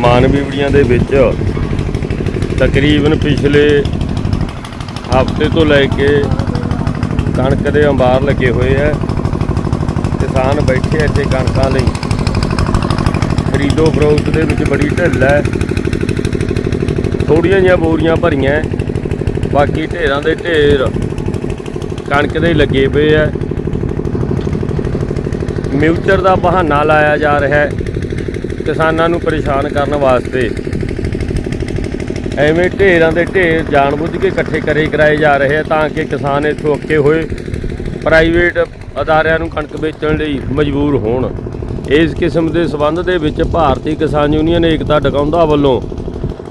ਮਾਨਵੀਵੜੀਆਂ ਦੇ ਵਿੱਚ ਤਕਰੀਬਨ ਪਿਛਲੇ ਹਫ਼ਤੇ ਤੋਂ ਲੈ ਕੇ ਕਣਕ ਦੇ ਅੰਬਾਰ ਲੱਗੇ ਹੋਏ ਆ। ਕਿਸਾਨ ਬੈਠੇ ਇੱਥੇ ਕਣਕਾਂ ਲਈ। ਖਰੀਦੋ ਫਰੋਖਤ ਦੇ ਵਿੱਚ ਬੜੀ ਢਿੱਲ ਹੈ। ਥੋੜੀਆਂ ਜਿਹੀਆਂ ਬੋਰੀਆਂ ਭਰੀਆਂ ਬਾਕੀ ਢੇਰਾਂ ਦੇ ਢੇਰ ਕਣਕ ਦੇ ਲੱਗੇ ਪਏ ਆ। ਮਿਊਚਰ ਦਾ ਬਹਾਨਾ ਲਾਇਆ ਜਾ ਰਿਹਾ ਹੈ। ਕਿਸਾਨਾਂ ਨੂੰ ਪਰੇਸ਼ਾਨ ਕਰਨ ਵਾਸਤੇ ਐਵੇਂ ਢੇਰਾਂ ਦੇ ਢੇਰ ਜਾਣਬੁੱਝ ਕੇ ਇਕੱਠੇ ਕਰੇ ਕਰਾਏ ਜਾ ਰਹੇ ਆ ਤਾਂ ਕਿ ਕਿਸਾਨ ਇੱਥੋਂ ਅੱਕੇ ਹੋਏ, ਪ੍ਰਾਈਵੇਟ ਅਦਾਰਿਆਂ ਨੂੰ ਕਣਕ ਵੇਚਣ ਲਈ ਮਜਬੂਰ ਹੋਣ। ਇਸ ਕਿਸਮ ਦੇ ਸਬੰਧ ਦੇ ਵਿੱਚ ਭਾਰਤੀ ਕਿਸਾਨ ਯੂਨੀਅਨ ਏਕਤਾ ਡਕਾਉਂਦਾ ਵੱਲੋਂ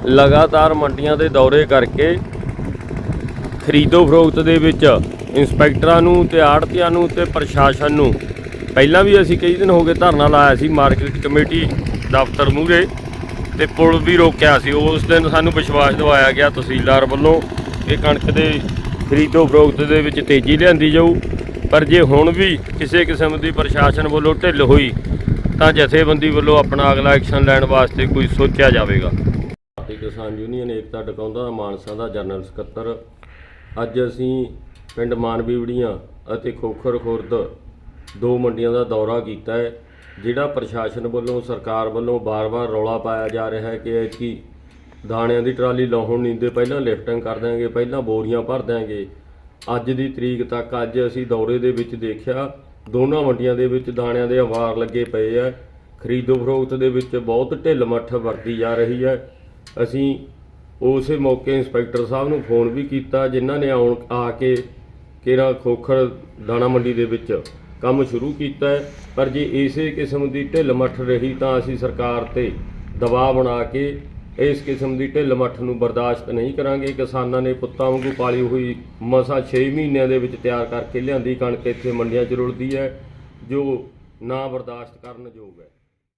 ਲਗਾਤਾਰ ਮੰਡੀਆਂ ਦੇ ਦੌਰੇ ਕਰਕੇ ਖਰੀਦੋ ਫਰੋਖਤ ਦੇ ਵਿੱਚ ਇੰਸਪੈਕਟਰਾਂ ਨੂੰ ਤੇ ਆੜਤੀਆਂ ਨੂੰ ਤੇ ਪ੍ਰਸ਼ਾਸਨ ਨੂੰ ਪਹਿਲਾਂ ਵੀ ਅਸੀਂ ਕਈ ਦਿਨ ਹੋ ਗਏ ਧਰਨਾ ਲਾਇਆ ਸੀ, ਮਾਰਕੀਟ ਕਮੇਟੀ ਦਫ਼ਤਰ ਮੂਹਰੇ ਤੇ ਪੁਲ ਵੀ ਰੋਕਿਆ ਸੀ। ਉਸ ਦਿਨ ਸਾਨੂੰ ਵਿਸ਼ਵਾਸ ਦਿਵਾਇਆ ਗਿਆ ਤਹਿਸੀਲਦਾਰ ਵੱਲੋਂ ਕਿ ਕਣਕ ਦੇ ਖਰੀਦੋ ਫਰੋਖਤ ਦੇ ਵਿੱਚ ਤੇਜ਼ੀ ਲਿਆਂਦੀ ਜਾਊ। ਪਰ ਜੇ ਹੁਣ ਵੀ ਕਿਸੇ ਕਿਸਮ ਦੀ ਪ੍ਰਸ਼ਾਸਨ ਵੱਲੋਂ ਢਿੱਲ ਹੋਈ, ਤਾਂ ਜਥੇਬੰਦੀ ਵੱਲੋਂ ਆਪਣਾ ਅਗਲਾ ਐਕਸ਼ਨ ਲੈਣ ਵਾਸਤੇ ਕੋਈ ਸੋਚਿਆ ਜਾਵੇਗਾ। ਭਾਰਤੀ ਕਿਸਾਨ ਯੂਨੀਅਨ ਏਕਤਾ ਡਕਾਉਂਦਾ ਦਾ ਮਾਨਸਾ ਦਾ ਜਨਰਲ ਸਕੱਤਰ। ਅੱਜ ਅਸੀਂ ਪਿੰਡ ਮਾਨਵੀਵੜੀਆਂ ਅਤੇ ਖੋਖਰ ਖੁਰਦ ਦੋ ਮੰਡੀਆਂ ਦਾ ਦੌਰਾ ਕੀਤਾ ਹੈ। ਜਿਹੜਾ ਪ੍ਰਸ਼ਾਸਨ ਵੱਲੋਂ, ਸਰਕਾਰ ਵੱਲੋਂ ਬਾਰ-ਬਾਰ ਰੌਲਾ ਪਾਇਆ ਜਾ ਰਿਹਾ ਹੈ ਕਿ ਐਤਕੀ ਦਾਣਿਆਂ ਦੀ ਟਰਾਲੀ ਲਾਉਣ ਨਹੀਂ ਦੇ ਪਹਿਲਾਂ ਲਿਫਟਿੰਗ ਕਰ ਦਿਆਂਗੇ, ਪਹਿਲਾਂ ਬੋਰੀਆਂ ਭਰ ਦਿਆਂਗੇ। ਅੱਜ ਦੀ ਤਰੀਕ ਤੱਕ ਅੱਜ ਅਸੀਂ ਦੌਰੇ ਦੇ ਵਿੱਚ ਦੇਖਿਆ, ਦੋਨਾਂ ਮੰਡੀਆਂ ਦੇ ਵਿੱਚ ਦਾਣਿਆਂ ਦੇ ਅਵਾਰ ਲੱਗੇ ਪਏ ਆ। ਖਰੀਦੋ ਫਰੋਖਤ ਦੇ ਵਿੱਚ ਬਹੁਤ ਢਿੱਲ ਮੱਠ ਵਰਤੀ ਜਾ ਰਹੀ ਹੈ। ਅਸੀਂ ਉਸੇ ਮੌਕੇ ਇੰਸਪੈਕਟਰ ਸਾਹਿਬ ਨੂੰ ਫੋਨ ਵੀ ਕੀਤਾ, ਜਿਨ੍ਹਾਂ ਨੇ ਆਉਣ ਆ ਕੇ ਕੇਰਾ ਖੋਖਰ ਦਾਣਾ ਮੰਡੀ ਦੇ ਵਿੱਚ। ਕੰਮ ਸ਼ੁਰੂ ਕੀਤਾ ਹੈ, ਪਰ ਜੇ ਇਸੇ ਕਿਸਮ ਦੀ ਢਿੱਲ ਮੱਠ ਰਹੀ ਤਾਂ ਅਸੀਂ ਸਰਕਾਰ ਤੇ ਦਬਾਅ ਬਣਾ ਕੇ ਇਸ ਕਿਸਮ ਦੀ ਢਿੱਲ ਮੱਠ ਨੂੰ ਬਰਦਾਸ਼ਤ ਨਹੀਂ ਕਰਾਂਗੇ। ਕਿਸਾਨਾਂ ਨੇ ਪੁੱਤਾਂ ਵਾਂਗੂ ਪਾਲੀ ਹੋਈ ਮਸਾ 6 ਮਹੀਨਿਆਂ ਦੇ ਵਿੱਚ ਤਿਆਰ ਕਰਕੇ ਲਿਆਂਦੀ ਕਣਕ ਇੱਥੇ ਮੰਡੀਆਂ 'ਚ ਰੁਲਦੀ ਹੈ, ਜੋ ਨਾ ਬਰਦਾਸ਼ਤ ਕਰਨ ਯੋਗ ਹੈ।